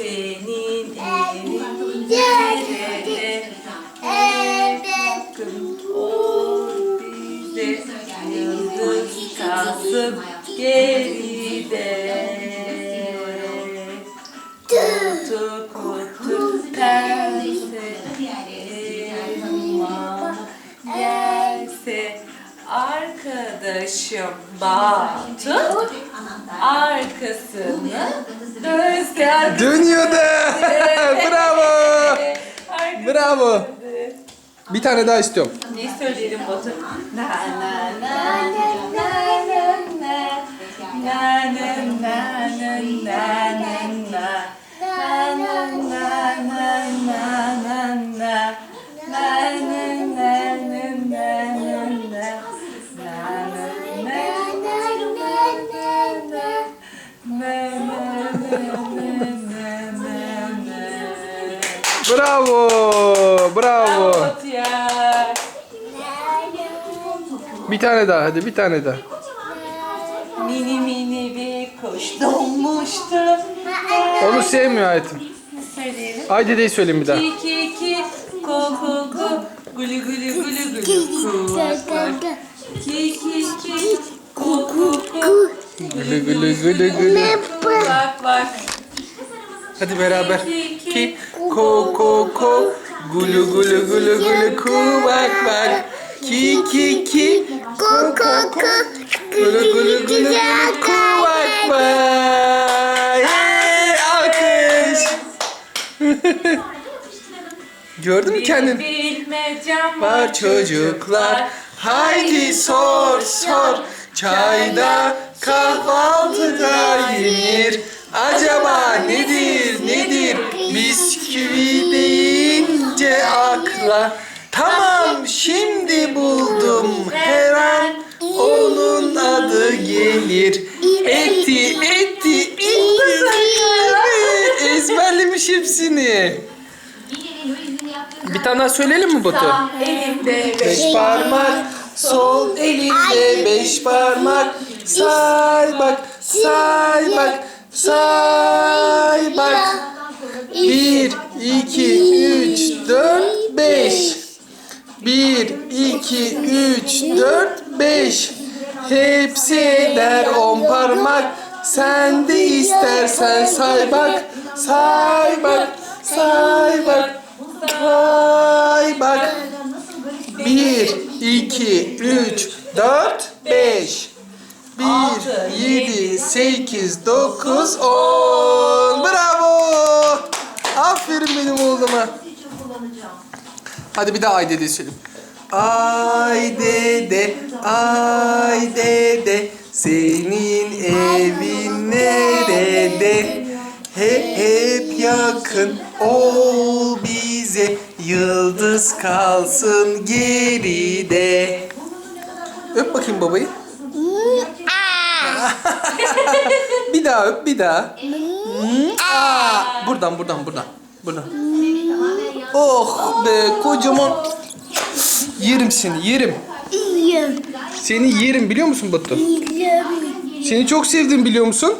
Senin evin nerede? Hep yakın ol bize. Yıldız kalsın geride. Kutu kutu terse elma arkadaşım Batu arkasını dönse arkasını Dönüyor da. Bravo. Arkasını Bravo. Bir tane daha istiyorum. Ne söyleyelim Batu? Na na na na na Bravo. Bravo. Bir tane daha hadi bir tane daha. Mini mini bir kuş donmuştu. Onu sevmiyor hayatım. Söyleyelim. Haydi de söyleyeyim bir daha. Ki ki ki ko ko ko gülü gülü gülü gülü kuvak var. Ki ki ki ko ko ko Gülü gülü gülü gülü. var. Hadi beraber. Ki ko ko ko gulu gulu gulu gulu kuvak bak. Ki ki ki ko ko ko gulu gulu gulu gulu kuvak bak. Hey, alkış. Gördün mü kendin? Bilmecem Var çocuklar haydi sor sor Çayda kahvaltıda yenir Tamam şimdi buldum. her an onun adı gelir. Eti eti eti ezberlemiş hepsini Bir tane daha söyleyelim mi Batu? Elimde Beş parmak, sol elinde beş parmak. Say bak, say bak, say bak. Bir, iki, üç, dört, beş. Bir, iki, üç, dört, beş. Hepsi eder on parmak. Sen de istersen say bak, say bak, say bak, say bak. Bir, iki, üç, dört, beş. Bir, yedi, sekiz, dokuz, on. Bravo! Aferin benim oğluma. Hadi bir daha ay dede söyleyeyim. Ay dede, ay dede, senin evin nerede? Hep hep yakın ol bize, yıldız kalsın geride. Öp bakayım babayı. bir daha öp, bir daha. Aa, buradan, buradan, buradan. Buradan. Oh be kocaman. Yerim seni, yerim. Seni yerim biliyor musun Batu? Seni çok sevdim biliyor musun?